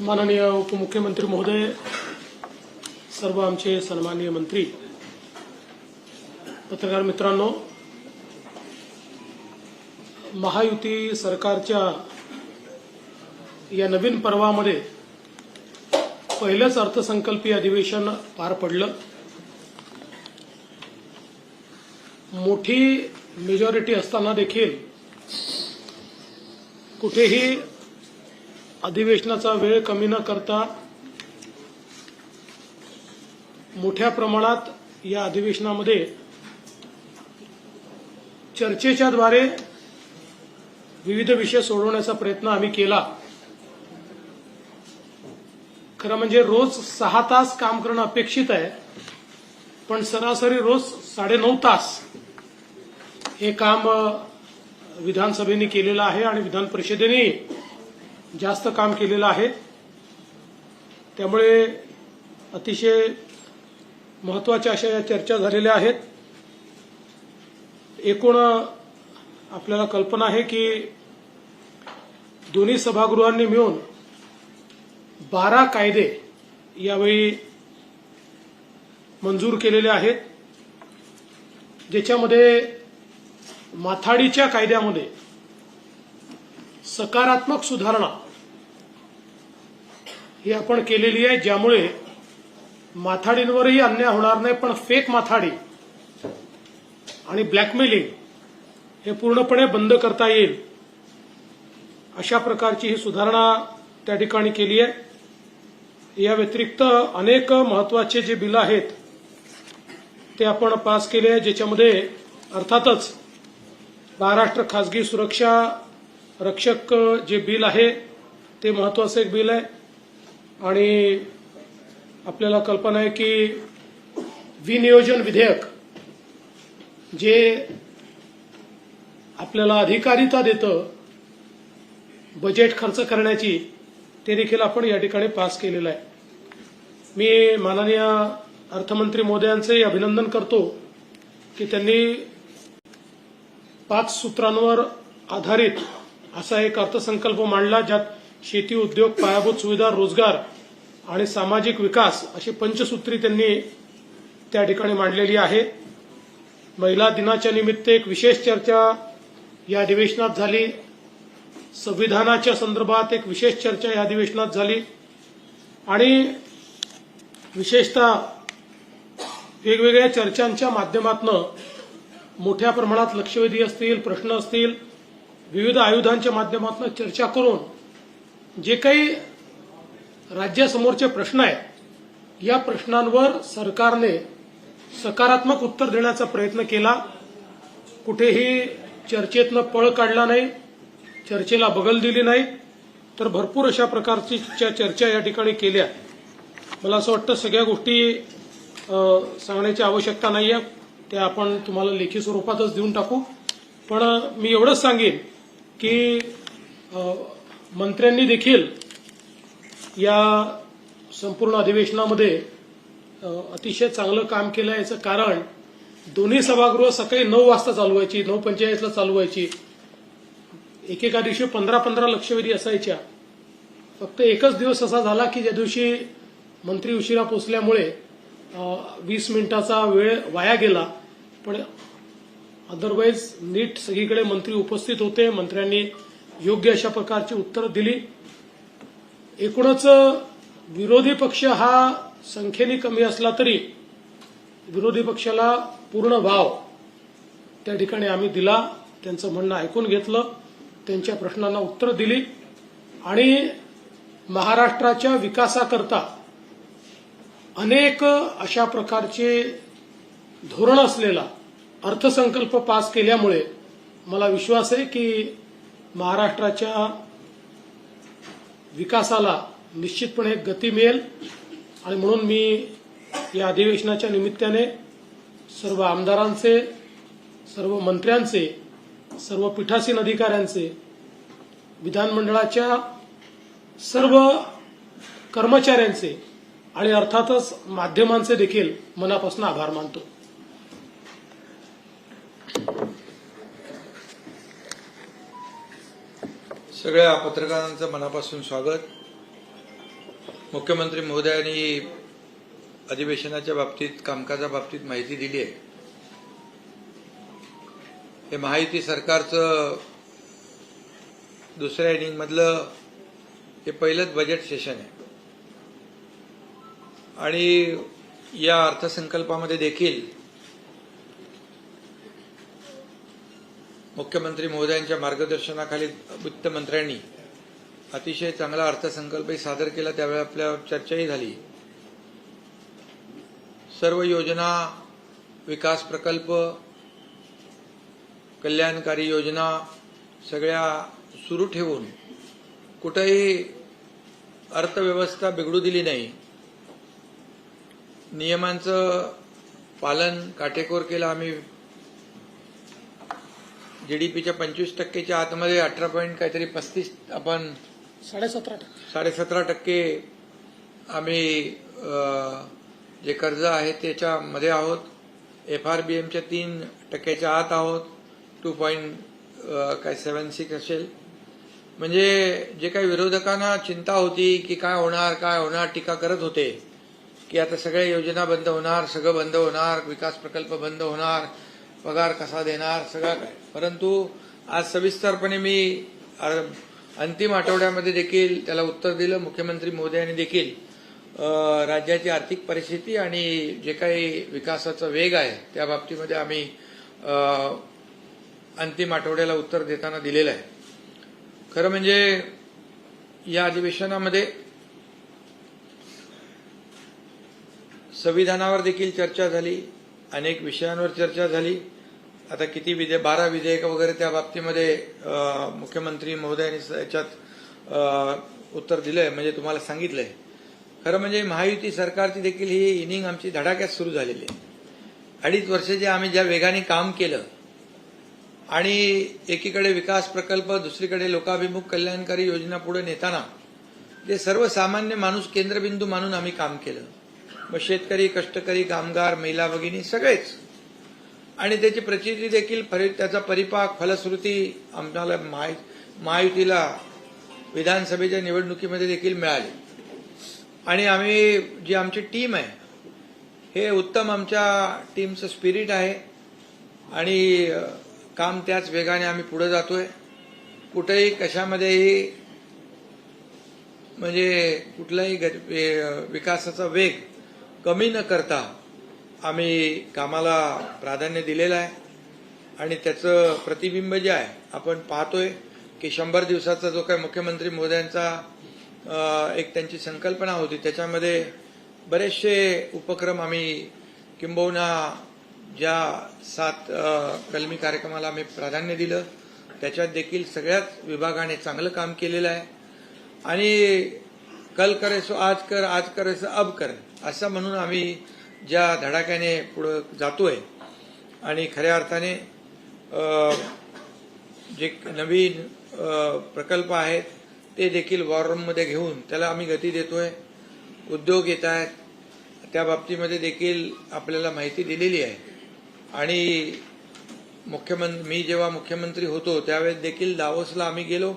माननीय उपमुख्यमंत्री महोदय सर्व आमचे सन्माननीय मंत्री. पत्रकार मित्रांनो महायुती सरकारच्या या नवीन पर्वामध्ये पहिलंच अर्थसंकल्पीय अधिवेशन पार पडलं. मोठी मेजॉरिटी असताना देखील कुठेही अधिवेशनाचा वेळ कमी न करता मोठ्या प्रमाणात या अधिवेशनामध्ये चर्चेच्या द्वारे विविध विषय सोडवण्याचा प्रयत्न आम्ही केला. खरं म्हणजे रोज सहा तास काम करणं अपेक्षित आहे पण सरासरी रोज साडेनऊ तास हे काम विधानसभेने केलेलं आहे आणि विधान परिषदेने जास्त काम केलेलं आहे. त्यामुळे अतिशय महत्त्वाच्या अशा या चर्चा झालेल्या आहेत. एकूण आपल्याला कल्पना आहे की दोन्ही सभागृहांनी मिळून बारा कायदे यावेळी मंजूर केलेले आहेत. ज्याच्यामध्ये माथाडीच्या कायद्यामध्ये सकारात्मक सुधारणा ही आपण केलेली आहे ज्यामुळे माथाडींवरही अन्याय होणार नाही पण फेक माथाडी आणि ब्लॅकमेलिंग हे पूर्णपणे बंद करता येईल अशा प्रकारची ही सुधारणा त्या ठिकाणी केली आहे. या व्यतिरिक्त अनेक महत्त्वाचे जे बिल आहेत ते आपण पास केले आहे ज्याच्यामध्ये अर्थातच महाराष्ट्र खासगी सुरक्षा रक्षक जे बिल आहे ते महत्वाचं एक बिल आहे. आणि आपल्याला कल्पना आहे की विनियोजन विधेयक जे आपल्याला अधिकारिता देतं बजेट खर्च करण्याची ते देखील आपण या ठिकाणी पास केलेलं आहे. मी माननीय अर्थमंत्री मोदयांचे अभिनंदन करतो की त्यांनी पाच सूत्रांवर आधारित असा एक अर्थसंकल्प मांडला ज्यात शेती उद्योग पायाभूत सुविधा रोजगार आणि सामाजिक विकास अशी पंचसूत्री त्यांनी त्या ठिकाणी मांडलेली आहे. महिला दिनाच्या निमित्त एक विशेष चर्चा या अधिवेशनात झाली. संविधानाच्या संदर्भात एक विशेष चर्चा या अधिवेशनात झाली. आणि विशेषतः वेगवेगळ्या चर्चांच्या माध्यमातून मोठ्या प्रमाणात लक्षवेधी असतील प्रश्न असतील विविध आयुधांच्या माध्यमातून चर्चा करून जे काही राज्यासमोरचे प्रश्न आहेत. या प्रश्नांवर सरकारने सकारात्मक उत्तर देण्याचा प्रयत्न केला. कुठेही चर्चेतनं पळ काढला नाही चर्चेला बगल दिली नाही तर भरपूर अशा प्रकारची चर्चा या ठिकाणी केल्या. मला असं वाटतं सगळ्या गोष्टी सांगण्याची आवश्यकता नाही आहे त्या आपण तुम्हाला लेखी स्वरूपातच देऊन टाकू. पण मी एवढंच सांगेन की मंत्र्यांनी देखील या संपूर्ण अधिवेशनामध्ये अतिशय चांगलं काम केलं याचं कारण दोन्ही सभागृह सकाळी नऊ वाजता चालू व्हायची नऊ पंचेचाळीसला चालू व्हायची एकेका दिवशी पंधरा पंधरा लक्षवेधी असायच्या. फक्त एकच दिवस असा झाला की ज्या दिवशी मंत्री उशिरा पोचल्यामुळे वीस मिनिटाचा वेळ वाया गेला. पण अदरवाईज नीट सगळीकडे मंत्री उपस्थित होते. मंत्र्यांनी योग्य अशा प्रकारची उत्तरं दिली. एकूणच विरोधी पक्ष हा संख्येने कमी असला तरी विरोधी पक्षाला पूर्ण भाव त्या ठिकाणी आम्ही दिला त्यांचं म्हणणं ऐकून घेतलं त्यांच्या प्रश्नांना उत्तर दिली आणि महाराष्ट्राच्या विकासाकरता अनेक अशा प्रकारचे धोरण असलेला अर्थसंकल्प पास केल्यामुळे मला विश्वास आहे की महाराष्ट्राच्या विकासाला निश्चितपणे गती मिळेल. आणि म्हणून मी या अधिवेशनाच्या निमित्ताने सर्व आमदारांचे सर्व मंत्र्यांचे सर्व पीठासीन अधिकाऱ्यांचे विधानमंडळाच्या सर्व कर्मचाऱ्यांचे आणि अर्थातच माध्यमांचे देखील मनापासून आभार मानतो. सगळ्या पत्रकारांचं मनापासून स्वागत. मुख्यमंत्री महोदयांनी अधिवेशनाच्या बाबतीत कामकाजा बाबतीत माहिती दिली आहे. हे माहिती सरकारचं दुसऱ्या इनिंगमधलं हे पहिलंच बजेट सेशन आहे. आणि या अर्थसंकल्पामध्ये देखील मुख्यमंत्री महोदयांच्या मार्गदर्शनाखाली वित्तमंत्र्यांनी अतिशय चांगला अर्थसंकल्पही सादर केला त्यावेळी आपल्या चर्चाही झाली. सर्व योजना विकास प्रकल्प कल्याणकारी योजना सगळ्या सुरू ठेवून कुठेही अर्थव्यवस्था बिघडू दिली नाही नियमांचं पालन काटेकोर केलं. आम्ही जीडीपीच्या पंचवीस टक्केच्या आतमध्ये अठरा पॉईंट काहीतरी पस्तीस आपण साडेसतरा टक्के. साडेसतरा टक्के आम्ही जे कर्ज आहे त्याच्यामध्ये आहोत. एफ आर बी एमच्या तीन टक्क्याच्या आत आहोत. टू पॉईंट काय सेवन सिक्स असेल. म्हणजे जे काही विरोधकांना चिंता होती की काय होणार काय होणार टीका करत होते की आता सगळ्या योजना बंद होणार सगळं बंद होणार विकास प्रकल्प बंद होणार पगार कसा देणार सगळं काय. परंतु आज सविस्तरपणे मी अंतिम आठवड्यामध्ये देखील त्याला उत्तर दिलं. मुख्यमंत्री मोदयांनी देखील राज्याची आर्थिक परिस्थिती आणि जे काही विकासाचा वेग आहे त्या बाबतीमध्ये आम्ही अंतिम आठवड्याला उत्तर देताना दिलेलं आहे. खरं म्हणजे या अधिवेशनामध्ये संविधानावर देखील चर्चा झाली. अनेक विषयांवर चर्चा झाली. आता किती विधेयक बारा विधेयक वगैरे त्या बाबतीमध्ये मुख्यमंत्री महोदयांनी याच्यात उत्तर दिलंय म्हणजे तुम्हाला सांगितलंय. खरं म्हणजे महायुती सरकारची देखील ही इनिंग आमची धडाक्यात सुरू झालेली आहे. अडीच वर्ष जे आम्ही ज्या वेगाने काम केलं आणि एकीकडे विकास प्रकल्प दुसरीकडे लोकाभिमुख कल्याणकारी योजना पुढे नेताना जे सर्वसामान्य माणूस केंद्रबिंदू मानून आम्ही काम केलं. मग शेतकरी कष्टकरी कामगार महिला भगिनी सगळेच. आणि त्याची प्रचिती देखील त्याचा परिपाक फलश्रुती आम्हाला महा- महायुतीला विधानसभेच्या निवडणुकीमध्ये देखील मिळाली. आणि आम्ही जी आमची टीम आहे हे उत्तम आमच्या टीमचं स्पिरिट आहे. आणि काम त्याच वेगाने आम्ही पुढे जातोय. कुठेही कशामध्येही म्हणजे कुठलाही विकासाचा वेग कमी न करता आम्ही कामाला प्राधान्य दिलेलं आहे. आणि त्याचं प्रतिबिंब जे आहे आपण पाहतोय की शंभर दिवसाचा जो काही मुख्यमंत्री मोद्यांचा एक त्यांची संकल्पना होती त्याच्यामध्ये बरेचसे उपक्रम आम्ही किंबहुना ज्या सात कलमी कार्यक्रमाला आम्ही प्राधान्य दिलं त्याच्यात देखील सगळ्याच विभागाने चांगलं काम केलेलं आहे. आणि कल करे सो आज कर आज करे सो अब कर. असं म्हणून आम्ही ज्या धडाक्याने पुढं जातोय आणि खऱ्या अर्थाने जे नवीन प्रकल्प आहेत ते देखील वॉर रूममध्ये घेऊन त्याला आम्ही गती देतोय. उद्योग येत आहेत. त्या बाबतीमध्ये देखील आपल्याला माहिती दिलेली आहे. आणि मुख्यमंत्री मी जेव्हा मुख्यमंत्री होतो त्यावेळेस देखील दावोसला आम्ही गेलो.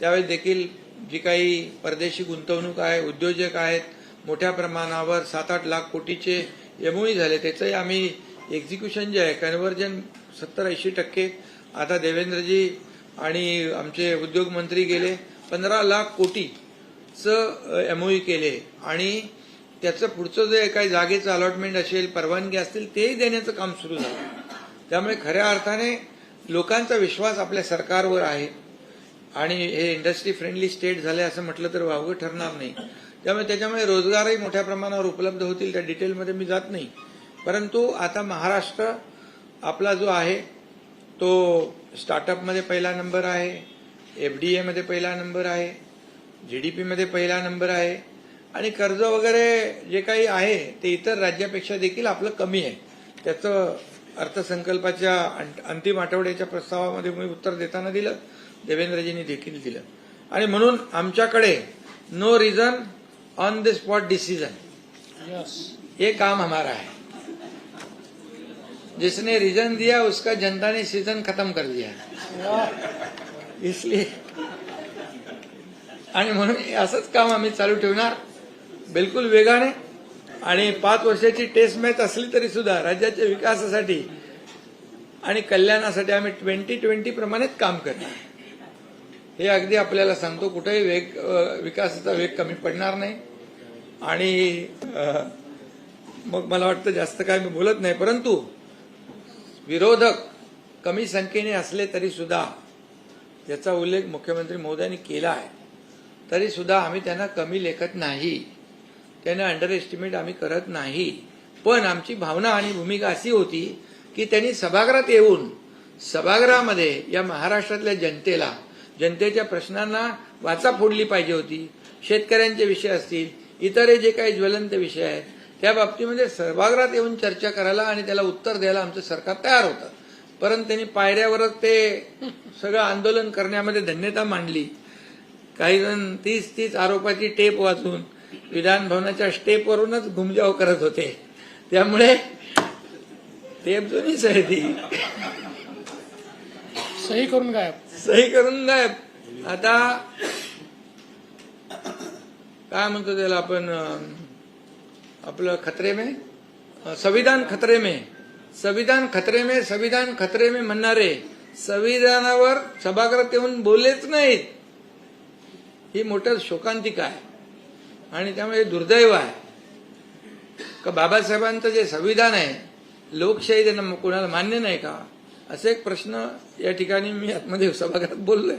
त्यावेळेस देखील जी काही परदेशी गुंतवणूक आहे उद्योजक आहेत मोठ्या प्रमाणावर सात आठ लाख कोटीचे एमओई झाले त्याचंही आम्ही एक्झिक्युशन जे आहे कन्व्हर्जन सत्तर ऐंशी टक्के. आता देवेंद्रजी आणि आमचे उद्योग मंत्री गेले पंधरा लाख कोटीचं एमओई केले. आणि त्याचं पुढचं जे काही जागेचं अलॉटमेंट असेल परवानगी असतील तेही देण्याचं काम सुरू झालं. त्यामुळे खऱ्या अर्थाने लोकांचा विश्वास आपल्या सरकारवर आहे. आणि हे इंडस्ट्री फ्रेंडली स्टेट झाले असं म्हटलं तर वावगं ठरणार नाही. त्यामुळे त्याच्यामुळे रोजगारही मोठ्या प्रमाणावर उपलब्ध होतील त्या डिटेलमध्ये मी जात नाही. परंतु आता महाराष्ट्र आपला जो आहे तो स्टार्टअपमध्ये पहिला नंबर आहे एफ डी एमध्ये पहिला नंबर आहे जी डी पीमध्ये पहिला नंबर आहे आणि कर्ज वगैरे जे काही आहे ते इतर राज्यापेक्षा देखील आपलं कमी आहे. त्याचं अर्थसंकल्पाच्या अं- अंतिम आठवड्याच्या प्रस्तावामध्ये मी उत्तर देताना दिलं. देवेंद्रजींनी देखील दिलं. आणि म्हणून आमच्याकडे no reason on the spot decision ये काम हमारा है जिसने रीजन दिया उसका जनता ने सीजन खत्म कर दिया. इसलिए आणि म्हणून हे असंच काम आम्ही चालू ठेवणार. बिलकुल वेगाने. आणि पाच वर्षाची टेस्ट मॅच असली तरी सुद्धा राज्याच्या विकासासाठी आणि कल्याणासाठी आम्ही ट्वेंटी ट्वेंटी प्रमाणेच काम करणार. हे अगदी आपल्याला सांगतो कुठेही वेग विकासाचा वेग कमी पडणार नाही. आणि मग मला वाटतं जास्त काय मी बोलत नाही परंतु विरोधक कमी संख्येने असले तरी सुद्धा याचा उल्लेख मुख्यमंत्री महोदयांनी केला आहे तरी सुद्धा आम्ही त्यांना कमी लेखत नाही. त्यांना अंडर एस्टिमेट आम्ही करत नाही. पण आमची भावना आणि भूमिका अशी होती की त्यांनी सभागृहात येऊन सभागृहामध्ये या महाराष्ट्रातल्या जनतेला जनतेच्या प्रश्नांना वाचा फोडली पाहिजे होती. शेतकऱ्यांचे विषय असतील इतर जे काही ज्वलंत विषय आहेत त्या बाबतीमध्ये सभागृहात येऊन चर्चा करायला आणि त्याला उत्तर द्यायला आमचं सरकार तयार होतं. परंतु त्यांनी पायऱ्यावरच ते सगळं आंदोलन करण्यामध्ये धन्यता मांडली. काही जण तीस तीस आरोपाची टेप वाचून विधान भवनाच्या स्टेपवरूनच घुमजाव करत होते. त्यामुळे टेप जुनीच आहे ती. सही करून गायब. सही करून गायब. आता काय म्हणतो त्याला आपण आपलं खतरे में? संविधान खतरे में. संविधान खतरे में संविधान खतरे में म्हणणारे संविधानावर सभागृहात येऊन बोललेच नाहीत. ही मोठं शोकांतिका आहे. आणि त्यामुळे दुर्दैव आहे. का बाबासाहेबांचं जे संविधान आहे लोकशाही त्यांना कोणाला मान्य नाही का? असे एक प्रश्न या ठिकाणी मी आत्मदेव सभागृहात बोललोय.